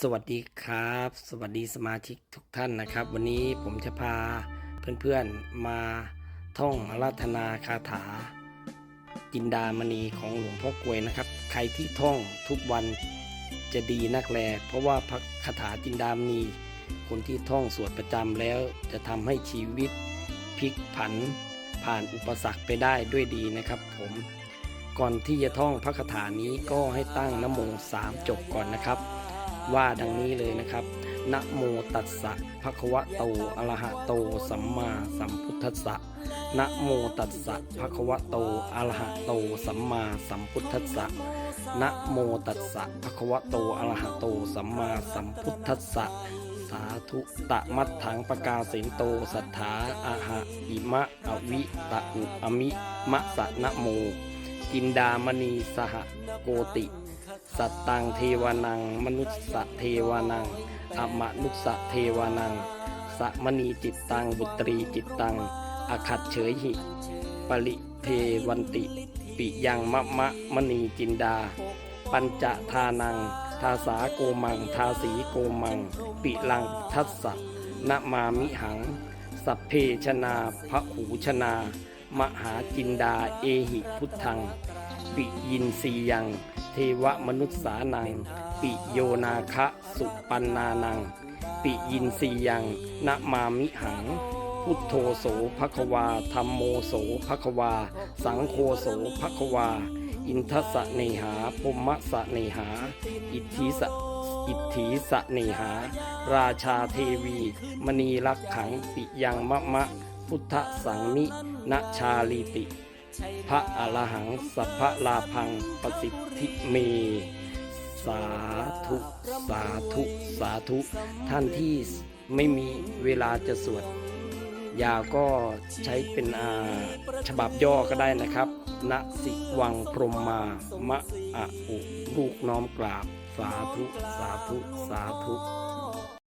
สวัสดีครับ สวัสดีสมาชิกทุกท่านนะครับ วันนี้ผมจะพาเพื่อนๆมาท่องอาราธนาคาถา จินดามณีของหลวงพ่อกวยนะครับ ใครที่ท่องทุกวันจะดีนักแล เพราะว่าพระคาถาจินดามณีคนที่ท่องสวดประจำแล้ว จะทำให้ชีวิตพลิกผันผ่านอุปสรรคไปได้ด้วยดีนะครับ ผมก่อนที่จะท่องพระคาถานี้ก็ให้ตั้งนะโมสามจบก่อนนะครับ ว่าดังนี้เลยนะครับนะโมตัสสะภะคะวะโตอะระหะโต สัมมาสัมพุทธัสสะนะโมตัสสะภะคะวะโตอะระหะโต สัมมาสัมพุทธัสสะนะโมตัสสะภะคะวะโตอะระหะโต สัมมาสัมพุทธัสสะสาธุตะมัตถังปกาสินโต สัทธาอะหะอิมะอวิตะอุอมิมะสะนะโมจินดามณีสหโกติ สัตตังเทวานัง มนุษสเทวานังอมนุษสเทวานังสะมณีจิตตังบุตรีจิตตังอขัดเฉยหิ ปริเทวันติ ปิยังมะมะมณีจินดา ปัญจทานัง ทาสาโกมัง ทาสีโกมัง ปิลังทัสสะนะมามิหัง สัพเพชนาพระหูชนา มหาจินดาเอหิพุทธัง ปิยินสียัง เทวมนุษสานัง ปิโยนาคะสุปันนานัง ปิยินสียังนะมามิหัง พุทโธโสภควาธรรมโมโสภควา สังโฆโสภควา อินทสะเนหาพมมะสะเนหา อิทธิสะอิทธิสะเนหา ราชาเทวี มณีรักขังปิยังมะมะ พุทธสังมิณชาลีติ พระอรหังสัพพะลาพังประสิทธิเมสาธุสาธุสาธุ ท่านที่ไม่มีเวลาจะสวดยาวก็ใช้เป็นอาฉบับย่อก็ได้นะครับณสิวังพรมมามะอะอุลูกน้อมกราบ สาธุ สาธุ สาธุ